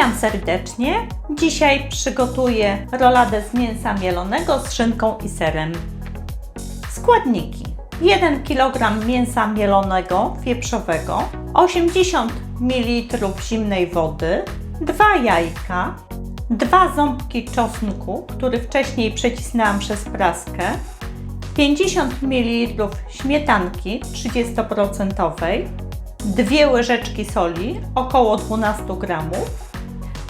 Witam serdecznie. Dzisiaj przygotuję roladę z mięsa mielonego z szynką i serem. Składniki: 1 kg mięsa mielonego wieprzowego, 80 ml zimnej wody, 2 jajka, 2 ząbki czosnku, który wcześniej przecisnęłam przez praskę, 50 ml śmietanki 30%, 2 łyżeczki soli, około 12 g,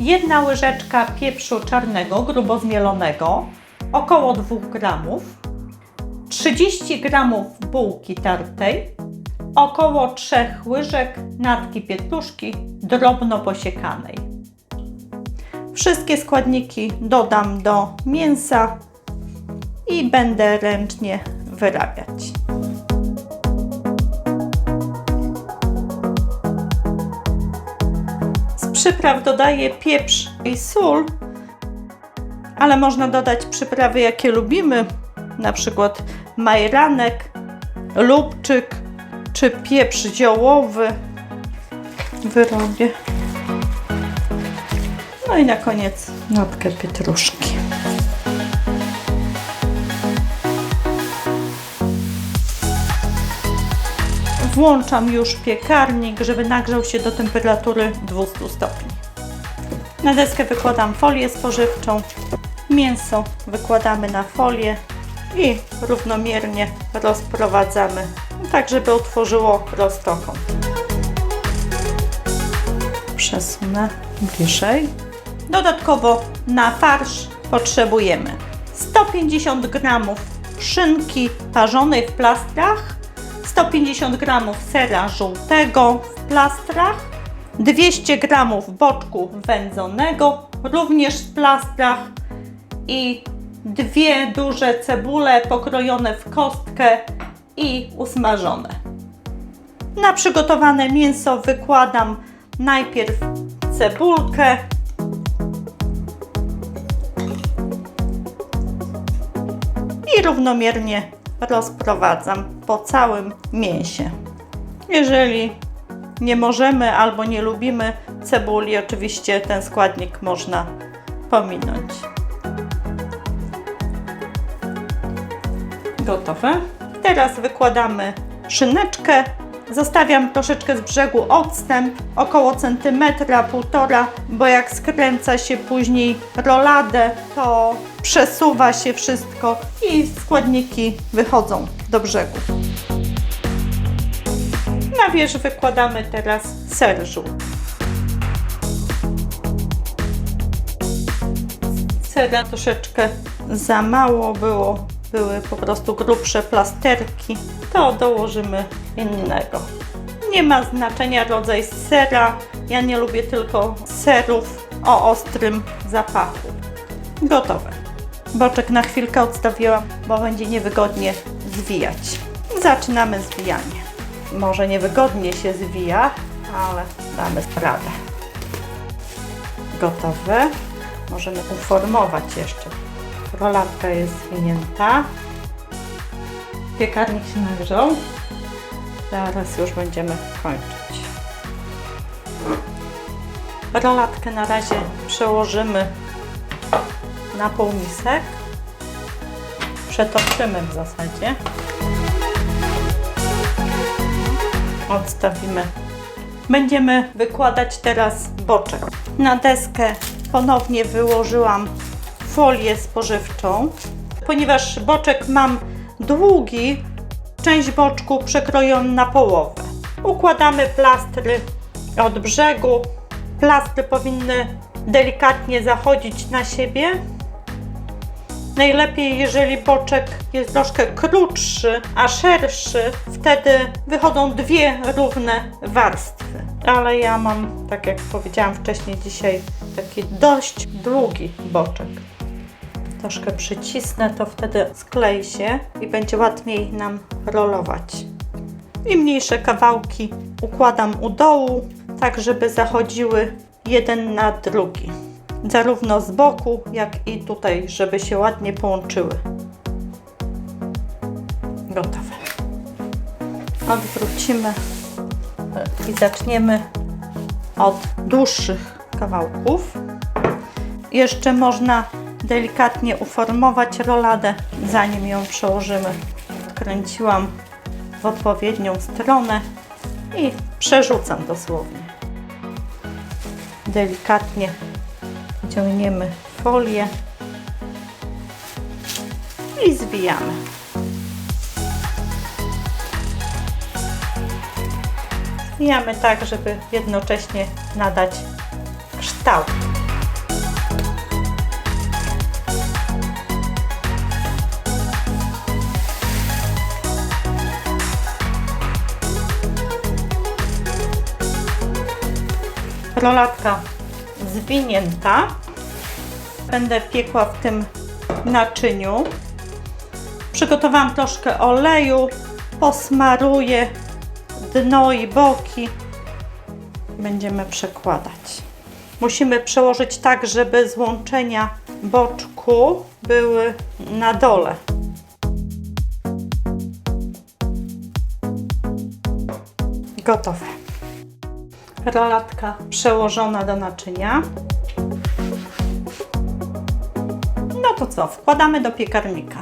1 łyżeczka pieprzu czarnego grubo zmielonego, około 2 g, 30 g bułki tartej, około 3 łyżek natki pietruszki drobno posiekanej. Wszystkie składniki dodam do mięsa i będę ręcznie wyrabiać. Przypraw dodaję pieprz i sól, ale można dodać przyprawy jakie lubimy, na przykład majranek, lubczyk czy pieprz ziołowy. Wyrobię. No i na koniec natkę pietruszki. Włączam już piekarnik, żeby nagrzał się do temperatury 200 stopni. Na deskę wykładam folię spożywczą, mięso wykładamy na folię i równomiernie rozprowadzamy, tak żeby utworzyło prostokąt. Przesunę bliżej. Dodatkowo na farsz potrzebujemy 150 g szynki parzonej w plastrach, 150 g sera żółtego w plastrach, 200 g boczku wędzonego również w plastrach i dwie duże cebule pokrojone w kostkę i usmażone. Na przygotowane mięso wykładam najpierw cebulkę, i równomiernie rozprowadzam po całym mięsie. Jeżeli nie możemy albo nie lubimy cebuli, oczywiście ten składnik można pominąć. Gotowe. Teraz wykładamy szyneczkę. Zostawiam troszeczkę z brzegu odstęp, około centymetra, półtora, bo jak skręca się później roladę, to przesuwa się wszystko i składniki wychodzą do brzegu. Na wierzch wykładamy teraz ser żółty. Sera troszeczkę za mało było, były po prostu grubsze plasterki, to dołożymy innego. Nie ma znaczenia rodzaj sera, ja nie lubię tylko serów o ostrym zapachu. Gotowe. Boczek na chwilkę odstawiłam, bo będzie niewygodnie zwijać. Zaczynamy zwijanie. Może niewygodnie się zwija, ale damy radę. Gotowe. Możemy uformować jeszcze. Rolanka jest zwinięta. Piekarnik się nagrzał. Zaraz już będziemy kończyć. Rolatkę na razie przełożymy na półmisek. Przetoczymy w zasadzie. Odstawimy. Będziemy wykładać teraz boczek. Na deskę ponownie wyłożyłam folię spożywczą. Ponieważ boczek mam długi, część boczku przekroję na połowę. Układamy plastry od brzegu. Plastry powinny delikatnie zachodzić na siebie. Najlepiej, jeżeli boczek jest troszkę krótszy, a szerszy, wtedy wychodzą dwie równe warstwy. Ale ja mam, tak jak powiedziałam wcześniej, dzisiaj taki dość długi boczek. Troszkę przycisnę, to wtedy sklei się i będzie łatwiej nam rolować. I mniejsze kawałki układam u dołu, tak żeby zachodziły jeden na drugi. Zarówno z boku, jak i tutaj, żeby się ładnie połączyły. Gotowe. Odwrócimy i zaczniemy od dłuższych kawałków. Jeszcze można delikatnie uformować roladę, zanim ją przełożymy. Kręciłam w odpowiednią stronę i przerzucam dosłownie. Delikatnie ciągniemy folię i zwijamy. Zwijamy tak, żeby jednocześnie nadać kształt. Rolatka zwinięta. Będę piekła w tym naczyniu. Przygotowałam troszkę oleju, posmaruję dno i boki. Będziemy przekładać. Musimy przełożyć tak, żeby złączenia boczku były na dole. Gotowe. Rolatka przełożona do naczynia. No to co? Wkładamy do piekarnika.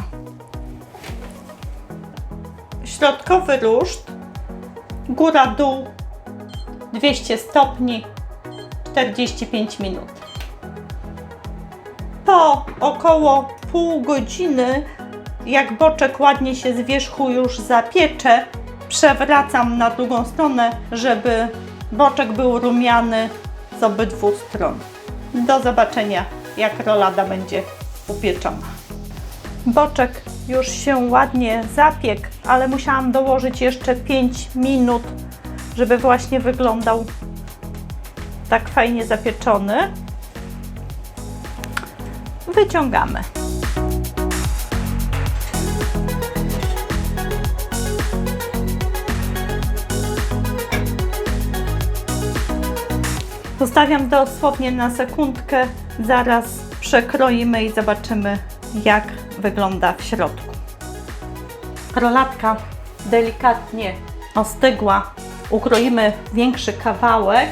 Środkowy ruszt, góra dół, 200 stopni, 45 minut. Po około pół godziny, jak boczek ładnie się z wierzchu już zapiecze, przewracam na drugą stronę, żeby boczek był rumiany z obydwu stron. Do zobaczenia, jak rolada będzie upieczona. Boczek już się ładnie zapiekł, ale musiałam dołożyć jeszcze 5 minut, żeby właśnie wyglądał tak fajnie zapieczony. Wyciągamy. Zostawiam dosłownie na sekundkę, zaraz przekroimy i zobaczymy jak wygląda w środku. Rolatka delikatnie ostygła. Ukroimy większy kawałek.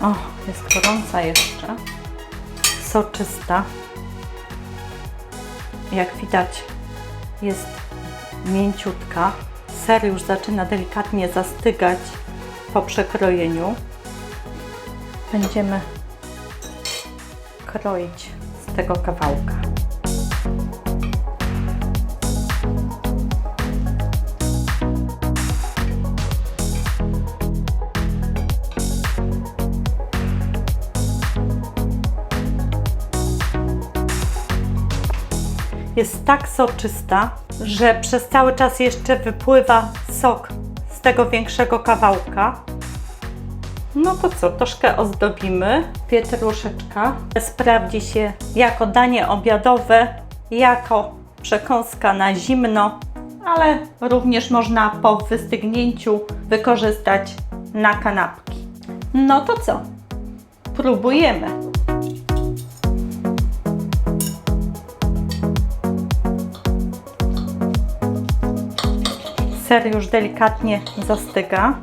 O, jest gorąca jeszcze. Soczysta. Jak widać jest mięciutka. Ser już zaczyna delikatnie zastygać po przekrojeniu. Będziemy kroić z tego kawałka. Jest tak soczysta, że przez cały czas jeszcze wypływa sok tego większego kawałka. No to co, troszkę ozdobimy. Pietruszeczka sprawdzi się jako danie obiadowe, jako przekąska na zimno, ale również można po wystygnięciu wykorzystać na kanapki. No to co? Próbujemy. Ser już delikatnie zastyga.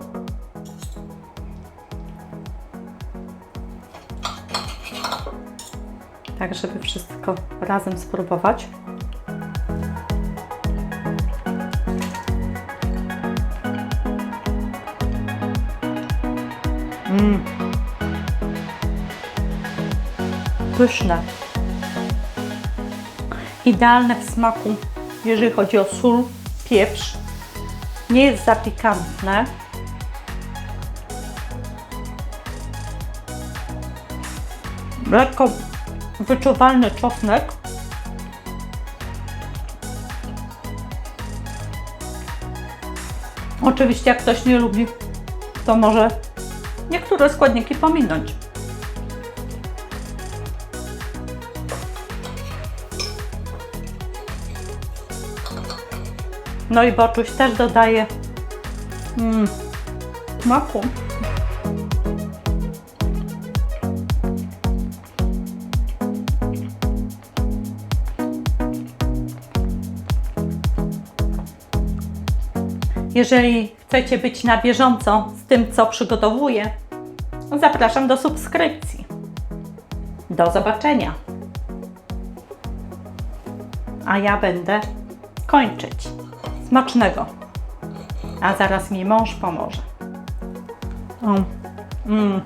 tak żeby wszystko razem spróbować. Mmm. Pyszne. Idealne w smaku, jeżeli chodzi o sól, pieprz. Nie jest za pikantne. Lekko wyczuwalny czosnek. Oczywiście, jak ktoś nie lubi, to może niektóre składniki pominąć. No i boczuś też dodaje mm, smaku. Jeżeli chcecie być na bieżąco z tym, co przygotowuję, zapraszam do subskrypcji. Do zobaczenia. A ja będę kończyć. Smacznego. A zaraz mi mąż pomoże. O. Mm.